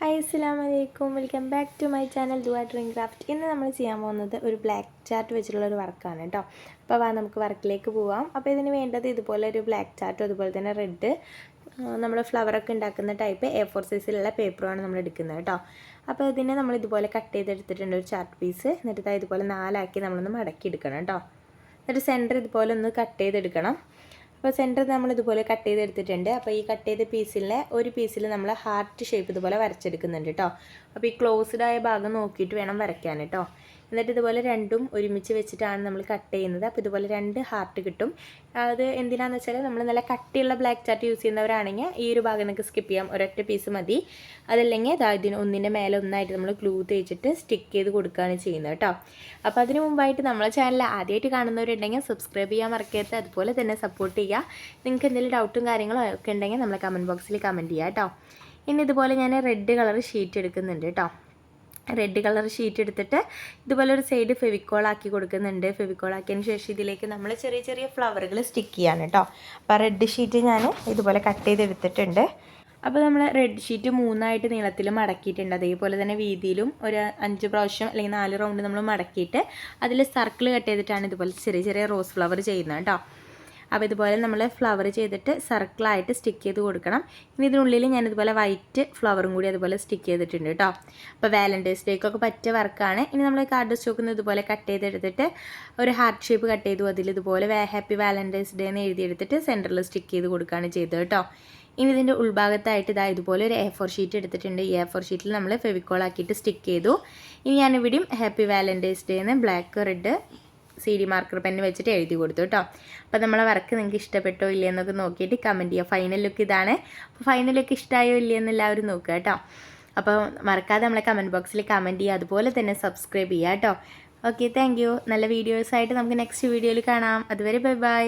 Hi അസ്സാം വലൈക്കും welcome back to my channel Dua dream craft. ഇന്ന് നമ്മൾ ചെയ്യാൻ പോകുന്നത് ഒരു ബ്ലാക്ക് ചാർട്ട് വെച്ചിട്ടുള്ള ഒരു വർക്കാണ് കേട്ടോ. അപ്പോൾ വാ നമുക്ക് വർക്കിലേക്ക് പോവാം. അപ്പോൾ ഇതിന് വേണ്ടത് ഇതുപോലെ ഒരു ബ്ലാക്ക് ചാർട്ടും അതുപോലെ തന്നെ റെഡ് നമ്മൾ ഫ്ലവറൊക്കെ ഉണ്ടാക്കുന്ന ടൈപ്പ് എ ഫോർ സൈസിലുള്ള പേപ്പറുമാണ് നമ്മൾ എടുക്കുന്നത് കേട്ടോ. അപ്പോൾ ഇതിനെ നമ്മൾ ഇതുപോലെ കട്ട് ചെയ്തെടുത്തിട്ടുണ്ട് ഒരു ചാർട്ട് പീസ് എന്നിട്ട് ഇതുപോലെ നാലാക്കി നമ്മളൊന്ന് മടക്കി എടുക്കണം കേട്ടോ. എന്നിട്ട് സെന്റർ ഇതുപോലെ ഒന്ന് കട്ട് ചെയ്തെടുക്കണം. അപ്പോൾ സെന്റർ നമ്മൾ ഇതുപോലെ കട്ട് ചെയ്ത് എടുത്തിട്ടുണ്ട്. അപ്പോൾ ഈ കട്ട് ചെയ്ത പീസിലെ ഒരു പീസിൽ നമ്മൾ ഹാർട്ട് ഷേപ്പ് ഇതുപോലെ വരച്ചെടുക്കുന്നുണ്ട് കേട്ടോ അപ്പോൾ ഈ ക്ലോസ്ഡ് ആയ ഭാഗം നോക്കിയിട്ട് വേണം വരയ്ക്കാൻ കേട്ടോ എന്നിട്ട് ഇതുപോലെ രണ്ടും ഒരുമിച്ച് വെച്ചിട്ടാണ് നമ്മൾ കട്ട് ചെയ്യുന്നത്. അപ്പോൾ ഇതുപോലെ രണ്ട് ഹാർട്ട് കിട്ടും. അത് എന്തിനാന്ന് വെച്ചാൽ നമ്മൾ നല്ല കട്ടിയുള്ള ബ്ലാക്ക് ചാർട്ട് യൂസ് ചെയ്യുന്നവരാണെങ്കിൽ ഈ ഒരു ഭാഗം നിങ്ങൾക്ക് സ്കിപ്പ് ചെയ്യാം. ഒരൊറ്റ പീസ് മതി. അതല്ലെങ്കിൽ ഇതാ ഇതിന് ഒന്നിന്റെ മേലെ ഒന്നായിട്ട് നമ്മൾ ഗ്ലൂ തേച്ചിട്ട് സ്റ്റിക്ക് ചെയ്ത് കൊടുക്കുകയാണ് ചെയ്യുന്നത് കേട്ടോ. അപ്പോൾ അതിന് മുമ്പായിട്ട് നമ്മളെ ചാനൽ ആദ്യമായിട്ട് കാണുന്നവരുണ്ടെങ്കിൽ സബ്സ്ക്രൈബ് ചെയ്യാൻ മറക്കരുത്. അതുപോലെ തന്നെ സപ്പോർട്ട് ചെയ്യുക. നിങ്ങൾക്ക് എന്തെങ്കിലും ഡൗട്ടും കാര്യങ്ങളും ഒക്കെ ഉണ്ടെങ്കിൽ നമ്മളെ കമന്റ് ബോക്സിൽ കമന്റ് ചെയ്യുക കേട്ടോ. ഇനി ഇതുപോലെ ഞാൻ റെഡ് കളർ ഷീറ്റ് എടുക്കുന്നുണ്ട് കേട്ടോ. റെഡ് കളർ ഷീറ്റ് എടുത്തിട്ട് ഇതുപോലെ ഒരു സൈഡ് ഫെവിക്കോൾ ആക്കി കൊടുക്കുന്നുണ്ട്. ഫെവിക്കോൾ ആക്കിയതിന് ശേഷം ഇതിലേക്ക് നമ്മൾ ചെറിയ ചെറിയ ഫ്ലവറുകൾ സ്റ്റിക്ക് ചെയ്യാണ് കേട്ടോ അപ്പോൾ റെഡ് ഷീറ്റ് ഞാൻ ഇതുപോലെ കട്ട് ചെയ്തെടുത്തിട്ടുണ്ട്. അപ്പോൾ നമ്മൾ റെഡ് ഷീറ്റ് മൂന്നായിട്ട് നീളത്തിൽ മടക്കിയിട്ടുണ്ട്. അതേപോലെ തന്നെ വീതിയിലും ഒരു അഞ്ച് പ്രാവശ്യം അല്ലെങ്കിൽ നാല് റൗണ്ട് നമ്മൾ മടക്കിയിട്ട് അതിൽ സർക്കിൾ കട്ട് ചെയ്തിട്ടാണ് ഇതുപോലെ ചെറിയ ചെറിയ റോസ് ഫ്ലവർ ചെയ്യുന്നത് കേട്ടോ അപ്പോൾ ഇതുപോലെ നമ്മൾ ഫ്ലവർ ചെയ്തിട്ട് സർക്കിളായിട്ട് സ്റ്റിക്ക് ചെയ്ത് കൊടുക്കണം. ഇനി ഇതിനുള്ളിൽ ഞാൻ ഇതുപോലെ വൈറ്റ് ഫ്ലവറും കൂടി അതുപോലെ സ്റ്റിക്ക് ചെയ്തിട്ടുണ്ട് കേട്ടോ. അപ്പോൾ വാലന്റൈൻസ് ഡേക്കൊക്കെ പറ്റിയ വർക്കാണ് ഇനി നമ്മൾ കാർഡ് സ്റ്റോക്കിൽ ഇതുപോലെ കട്ട് ചെയ്തെടുത്തിട്ട് ഒരു ഹാർട്ട് ഷേപ്പ് കട്ട് ചെയ്തു. അതിൽ ഇതുപോലെ ഹാപ്പി വാലന്റൈൻസ് ഡേ എന്ന് എഴുതിയെടുത്തിട്ട് സെന്ററിൽ സ്റ്റിക്ക് ചെയ്ത് കൊടുക്കുകയാണ് ചെയ്തത് കേട്ടോ. ഇനി ഇതിന്റെ ഉൾഭാഗത്തായിട്ട് ഇതാ ഇതുപോലെ ഒരു എ ഫോർ ഷീറ്റ് എടുത്തിട്ടുണ്ട്. ഈ എ ഫോർ ഷീറ്റിൽ നമ്മൾ ഫെവിക്കോൾ ആക്കിയിട്ട് സ്റ്റിക്ക് ചെയ്തു. ഇനി ഞാനിവിടെയും ഹാപ്പി വാലന്റൈൻസ് ഡേ എന്ന് black red C D marker pen വെച്ചിട്ട് എഴുതി കൊടുത്തു കേട്ടോ. അപ്പോൾ നമ്മളെ വർക്ക് നിങ്ങൾക്ക് ഇഷ്ടപ്പെട്ടോ ഇല്ലയോ എന്നൊക്കെ നോക്കിയിട്ട് കമന്റ് ചെയ്യുക. ഫൈനൽ ലുക്ക് ഇതാണ്. അപ്പോൾ ഫൈനൽ ലുക്ക് ഇഷ്ടമായോ ഇല്ലയോ എല്ലാവരും നോക്കുക കേട്ടോ. അപ്പോൾ മറക്കാതെ നമ്മളെ കമന്റ് ബോക്സിൽ കമന്റ് ചെയ്യുക. അതുപോലെ തന്നെ സബ്സ്ക്രൈബ് ചെയ്യുക കേട്ടോ. ഓക്കെ താങ്ക് യു നല്ല വീഡിയോസായിട്ട് നമുക്ക് നെക്സ്റ്റ് വീഡിയോയിൽ കാണാം. അതുവരെ ബൈ ബൈ